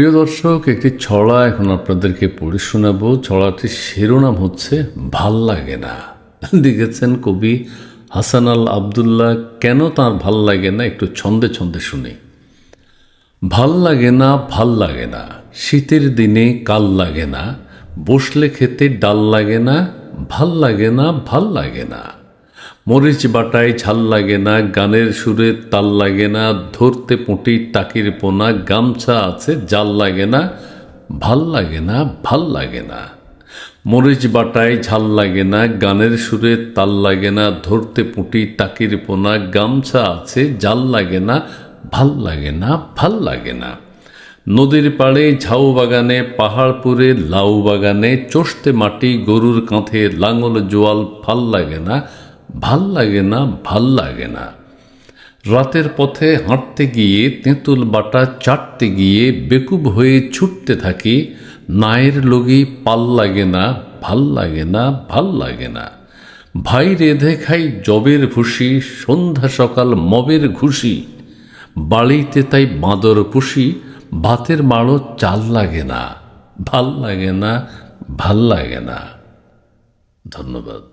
প্রিয় দর্শক, একটি ছড়া এখন আপনাদেরকে পড়ে শোনাবো। ছড়াটির শিরোনাম হচ্ছে, ভালো লাগে না। লিখেছেন কবি হাসান আল আবদুল্লাহ, কেন তার ভালো লাগে না? একটু ছন্দে ছন্দে শুনি। ভালো লাগে না, ভালো লাগে না। শীতের দিনে কাল লাগে না। বসলে খেতে ডাল লাগে না। ভালো লাগে না, ভালো লাগে না। মরিচ বাটায় ঝাল লাগে না, গানের সুরে তাল লাগে না, ধরতে পুঁটি টাকির পোনা, গামছা আছে জাল লাগে না, ভালো লাগে না, ভালো লাগে না। মরিচ বাটায় ঝাল লাগে না, গানের সুরে তাল লাগে না, ধরতে পুঁটি টাকির পোনা, গামছা আছে জাল লাগে না, ভালো লাগে না, ভালো লাগে না। নদীর পাড়ে ঝাউ বাগানে পাহাড়পুরে লাউ বাগানে, চষতে মাটি গরুর কাঁধে, লাঙল জোয়াল ভালো লাগে না ভালো লাগে না, ভালো লাগে না। রাতের পথে হাঁটতে গিয়ে, তেঁতুল বাটা চাটতে গিয়ে, বেকুব হয়ে ছুটতে থাকি, নায়ের লগি পাল লাগে না, ভালো লাগে না, ভালো লাগে না। ভাই রেধে খাই জবের ভুসি সন্ধ্যা সকাল মবের ঘুষি। বাড়িতে তাই বাঁদর পুষি, ভাতের মাড়ো চাল লাগে না, ভালো লাগে না, ভালো লাগে না। ধন্যবাদ।